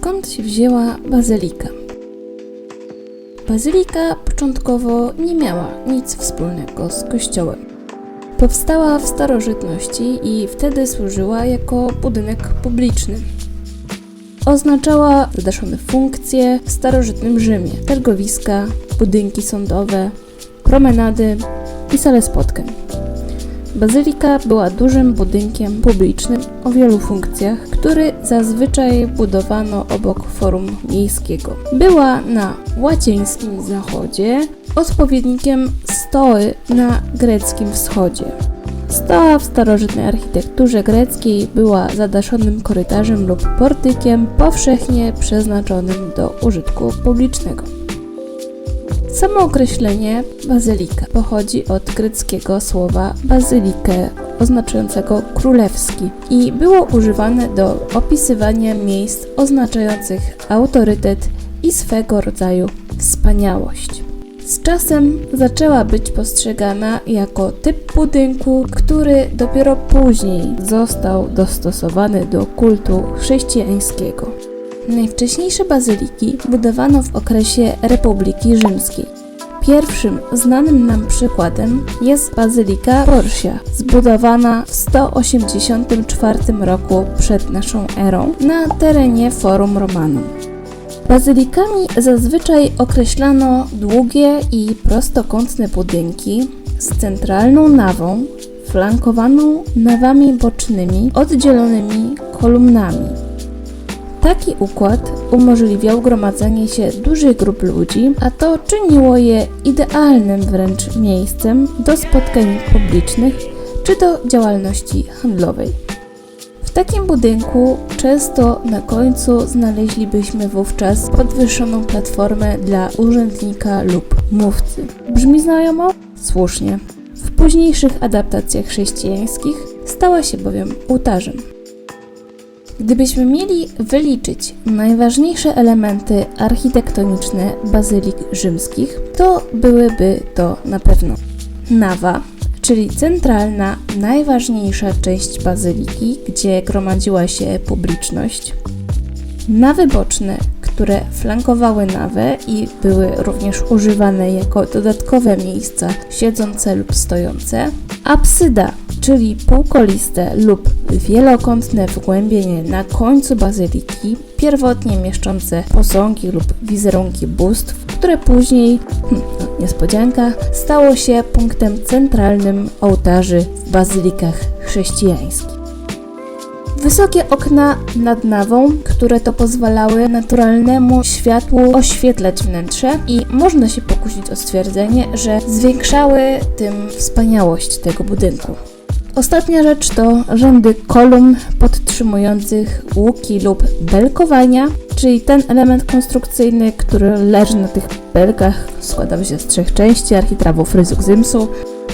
skąd się wzięła bazylika? Bazylika początkowo nie miała nic wspólnego z kościołem. Powstała w starożytności i wtedy służyła jako budynek publiczny. Oznaczała zadaszone funkcje w starożytnym Rzymie, targowiska, budynki sądowe, promenady i sale spotkań. Bazylika była dużym budynkiem publicznym o wielu funkcjach, który zazwyczaj budowano obok forum miejskiego. Była na łacińskim zachodzie odpowiednikiem stoły na greckim wschodzie. Stoła w starożytnej architekturze greckiej była zadaszonym korytarzem lub portykiem powszechnie przeznaczonym do użytku publicznego. Samo określenie bazylika pochodzi od greckiego słowa bazylikę, oznaczającego królewski i było używane do opisywania miejsc oznaczających autorytet i swego rodzaju wspaniałość. Z czasem zaczęła być postrzegana jako typ budynku, który dopiero później został dostosowany do kultu chrześcijańskiego. Najwcześniejsze bazyliki budowano w okresie Republiki Rzymskiej. Pierwszym znanym nam przykładem jest bazylika Porsia, zbudowana w 184 roku przed naszą erą na terenie Forum Romanum. Bazylikami zazwyczaj określano długie i prostokątne budynki z centralną nawą, flankowaną nawami bocznymi oddzielonymi kolumnami. Taki układ umożliwiał gromadzenie się dużych grup ludzi, a to czyniło je idealnym wręcz miejscem do spotkań publicznych czy do działalności handlowej. W takim budynku często na końcu znaleźlibyśmy wówczas podwyższoną platformę dla urzędnika lub mówcy. Brzmi znajomo? Słusznie. W późniejszych adaptacjach chrześcijańskich stała się bowiem ołtarzem. Gdybyśmy mieli wyliczyć najważniejsze elementy architektoniczne bazylik rzymskich, to byłyby to na pewno nawa, czyli centralna, najważniejsza część bazyliki, gdzie gromadziła się publiczność, nawy boczne, które flankowały nawę i były również używane jako dodatkowe miejsca siedzące lub stojące, absyda, czyli półkoliste lub wielokątne wgłębienie na końcu bazyliki, pierwotnie mieszczące posągi lub wizerunki bóstw, które później, hm, no, niespodzianka, stało się punktem centralnym ołtarzy w bazylikach chrześcijańskich. Wysokie okna nad nawą, które to pozwalały naturalnemu światłu oświetlać wnętrze i można się pokusić o stwierdzenie, że zwiększały tym wspaniałość tego budynku. Ostatnia rzecz to rzędy kolumn podtrzymujących łuki lub belkowania, czyli ten element konstrukcyjny, który leży na tych belkach, składał się z trzech części architrawów ryzuk zymsu.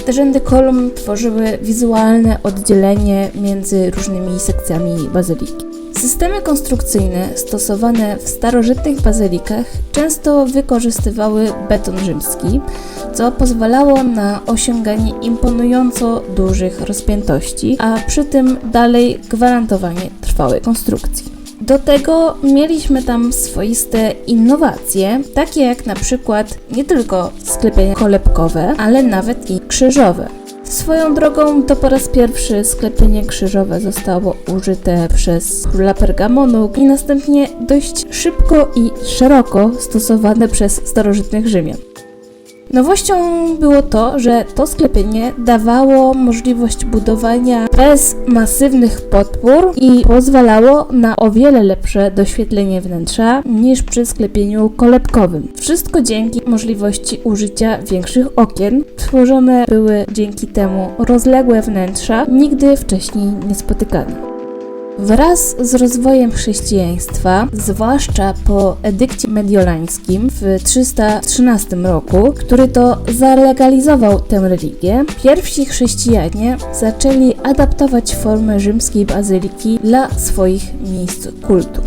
Te rzędy kolumn tworzyły wizualne oddzielenie między różnymi sekcjami bazyliki. Systemy konstrukcyjne stosowane w starożytnych bazylikach często wykorzystywały beton rzymski, co pozwalało na osiąganie imponująco dużych rozpiętości, a przy tym dalej gwarantowanie trwałej konstrukcji. Do tego mieliśmy tam swoiste innowacje, takie jak na przykład nie tylko sklepienia kolebkowe, ale nawet i krzyżowe. Swoją drogą to po raz pierwszy sklepienie krzyżowe zostało użyte przez króla Pergamonu i następnie dość szybko i szeroko stosowane przez starożytnych Rzymian. Nowością było to, że to sklepienie dawało możliwość budowania bez masywnych podpór i pozwalało na o wiele lepsze doświetlenie wnętrza niż przy sklepieniu kolebkowym. Wszystko dzięki możliwości użycia większych okien. Tworzone były dzięki temu rozległe wnętrza, nigdy wcześniej niespotykane. Wraz z rozwojem chrześcijaństwa, zwłaszcza po edykcie mediolańskim w 313 roku, który to zalegalizował tę religię, pierwsi chrześcijanie zaczęli adaptować formę rzymskiej bazyliki dla swoich miejsc kultu.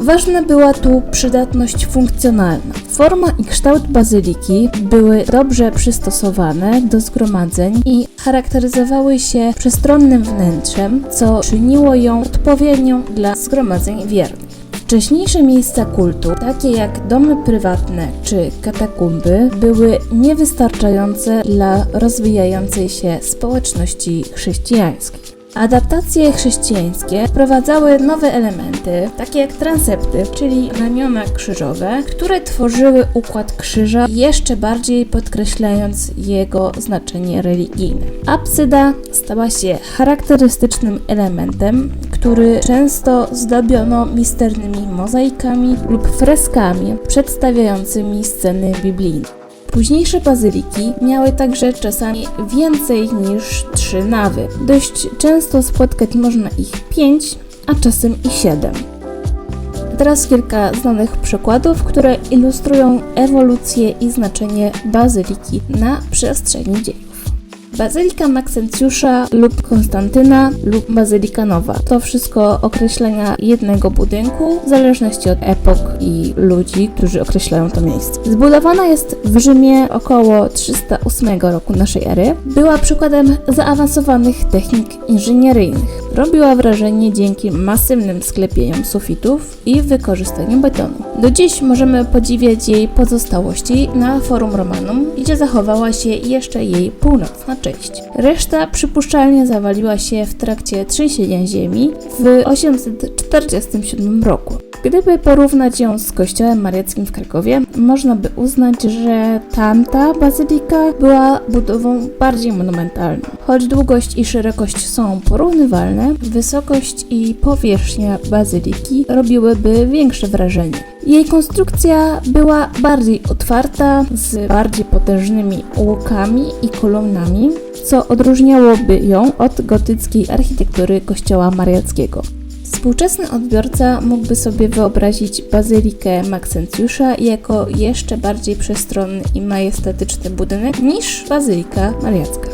Ważna była tu przydatność funkcjonalna. Forma i kształt bazyliki były dobrze przystosowane do zgromadzeń i charakteryzowały się przestronnym wnętrzem, co czyniło ją odpowiednią dla zgromadzeń wiernych. Wcześniejsze miejsca kultu, takie jak domy prywatne czy katakumby, były niewystarczające dla rozwijającej się społeczności chrześcijańskiej. Adaptacje chrześcijańskie wprowadzały nowe elementy, takie jak transepty, czyli ramiona krzyżowe, które tworzyły układ krzyża, jeszcze bardziej podkreślając jego znaczenie religijne. Absyda stała się charakterystycznym elementem, który często zdobiono misternymi mozaikami lub freskami przedstawiającymi sceny biblijne. Późniejsze bazyliki miały także czasami więcej niż trzy nawy. Dość często spotkać można ich pięć, a czasem i siedem. Teraz kilka znanych przykładów, które ilustrują ewolucję i znaczenie bazyliki na przestrzeni dziejów. Bazylika Maksencjusza lub Konstantyna lub Bazylika Nowa. To wszystko określenia jednego budynku w zależności od epok i ludzi, którzy określają to miejsce. Zbudowana jest w Rzymie około 308 roku naszej ery. Była przykładem zaawansowanych technik inżynieryjnych. Robiła wrażenie dzięki masywnym sklepieniom sufitów i wykorzystaniu betonu. Do dziś możemy podziwiać jej pozostałości na Forum Romanum, gdzie zachowała się jeszcze jej północna część. Reszta przypuszczalnie zawaliła się w trakcie trzęsienia ziemi w 847 roku. Gdyby porównać ją z kościołem mariackim w Krakowie, można by uznać, że tamta bazylika była budową bardziej monumentalną. Choć długość i szerokość są porównywalne, wysokość i powierzchnia bazyliki robiłyby większe wrażenie. Jej konstrukcja była bardziej otwarta, z bardziej potężnymi łukami i kolumnami, co odróżniałoby ją od gotyckiej architektury kościoła mariackiego. Współczesny odbiorca mógłby sobie wyobrazić bazylikę Maksencjusza jako jeszcze bardziej przestronny i majestatyczny budynek niż bazylika mariacka.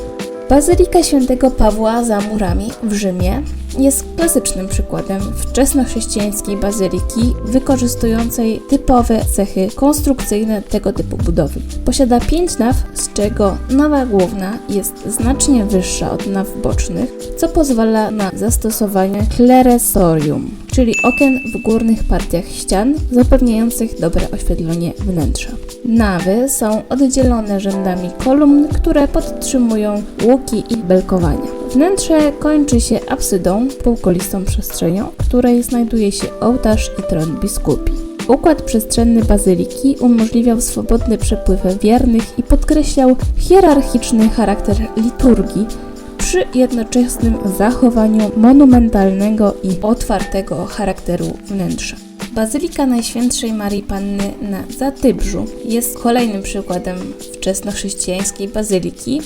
Bazylika Świętego Pawła za murami w Rzymie jest klasycznym przykładem wczesnochrześcijańskiej bazyliki wykorzystującej typowe cechy konstrukcyjne tego typu budowy. Posiada pięć naw, z czego nawa główna jest znacznie wyższa od naw bocznych, co pozwala na zastosowanie kleresorium, czyli okien w górnych partiach ścian zapewniających dobre oświetlenie wnętrza. Nawy są oddzielone rzędami kolumn, które podtrzymują łuki i belkowania. Wnętrze kończy się absydą, półkolistą przestrzenią, w której znajduje się ołtarz i tron biskupi. Układ przestrzenny bazyliki umożliwiał swobodny przepływ wiernych i podkreślał hierarchiczny charakter liturgii przy jednoczesnym zachowaniu monumentalnego i otwartego charakteru wnętrza. Bazylika Najświętszej Marii Panny na Zatybrzu jest kolejnym przykładem wczesnochrześcijańskiej bazyliki,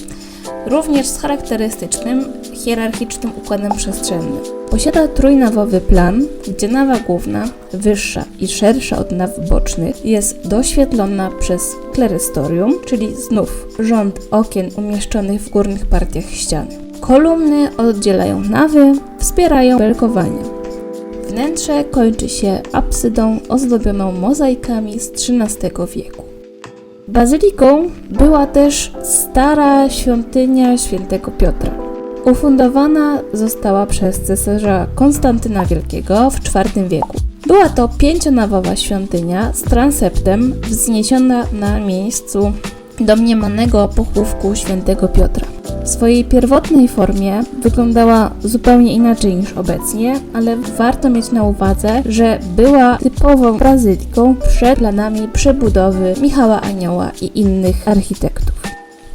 również z charakterystycznym, hierarchicznym układem przestrzennym. Posiada trójnawowy plan, gdzie nawa główna, wyższa i szersza od naw bocznych, jest doświetlona przez klerystorium, czyli znów rząd okien umieszczonych w górnych partiach ścian. Kolumny oddzielają nawy, wspierają belkowanie. Wnętrze kończy się absydą ozdobioną mozaikami z XIII wieku. Bazyliką była też stara świątynia świętego Piotra. Ufundowana została przez cesarza Konstantyna Wielkiego w IV wieku. Była to pięcionawowa świątynia z transeptem wzniesiona na miejscu domniemanego pochówku świętego Piotra. W swojej pierwotnej formie wyglądała zupełnie inaczej niż obecnie, ale warto mieć na uwadze, że była typową bazyliką przed planami przebudowy Michała Anioła i innych architektów.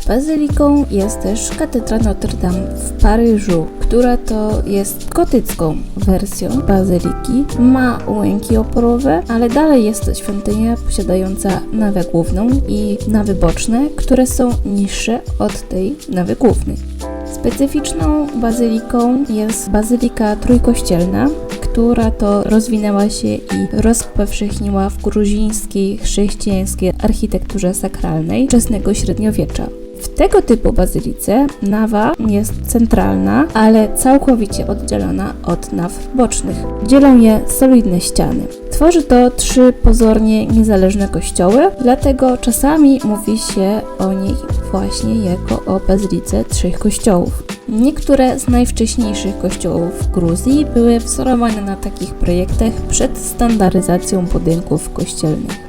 Bazyliką jest też katedra Notre Dame w Paryżu, która to jest gotycką wersją bazyliki. Ma łęki oporowe, ale dalej jest to świątynia posiadająca nawę główną i nawy boczne, które są niższe od tej nawy głównej. Specyficzną bazyliką jest bazylika trójkościelna, która to rozwinęła się i rozpowszechniła w gruzińskiej chrześcijańskiej architekturze sakralnej wczesnego średniowiecza. W tego typu bazylice nawa jest centralna, ale całkowicie oddzielona od naw bocznych. Dzielą je solidne ściany. Tworzy to trzy pozornie niezależne kościoły, dlatego czasami mówi się o niej właśnie jako o bazylice trzech kościołów. Niektóre z najwcześniejszych kościołów w Gruzji były wzorowane na takich projektach przed standaryzacją budynków kościelnych.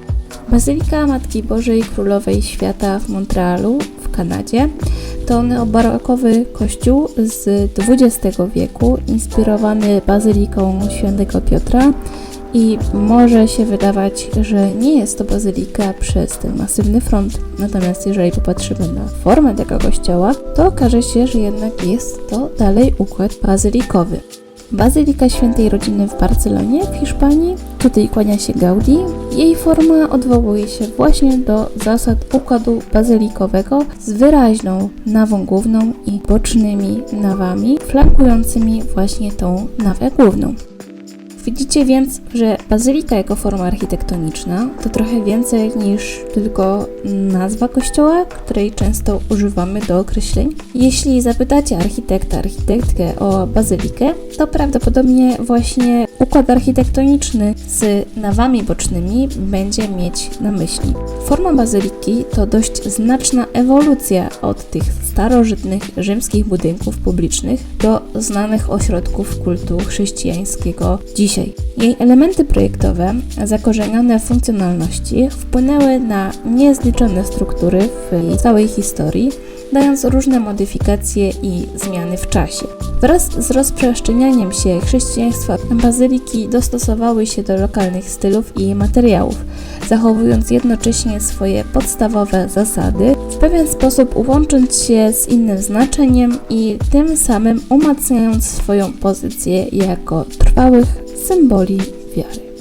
Bazylika Matki Bożej Królowej Świata w Montrealu Kanadzie to neobarokowy kościół z XX wieku, inspirowany bazyliką Świętego Piotra i może się wydawać, że nie jest to bazylika przez ten masywny front. Natomiast jeżeli popatrzymy na formę tego kościoła, to okaże się, że jednak jest to dalej układ bazylikowy. Bazylika Świętej Rodziny w Barcelonie w Hiszpanii, tutaj kłania się Gaudi. Jej forma odwołuje się właśnie do zasad układu bazylikowego z wyraźną nawą główną i bocznymi nawami, flankującymi właśnie tą nawę główną. Widzicie więc, że bazylika jako forma architektoniczna to trochę więcej niż tylko nazwa kościoła, której często używamy do określeń. Jeśli zapytacie architekta, architektkę o bazylikę, to prawdopodobnie właśnie układ architektoniczny z nawami bocznymi będzie mieć na myśli. Forma bazyliki to dość znaczna ewolucja od tych starożytnych rzymskich budynków publicznych do znanych ośrodków kultu chrześcijańskiego dzisiaj. Jej elementy projektowe, zakorzenione w funkcjonalności, wpłynęły na niezliczone struktury w całej historii, dając różne modyfikacje i zmiany w czasie. Wraz z rozprzestrzenianiem się chrześcijaństwa, bazyliki dostosowały się do lokalnych stylów i materiałów, zachowując jednocześnie swoje podstawowe zasady, w pewien sposób łącząc się z innym znaczeniem i tym samym umacniając swoją pozycję jako trwałych symboli wiary.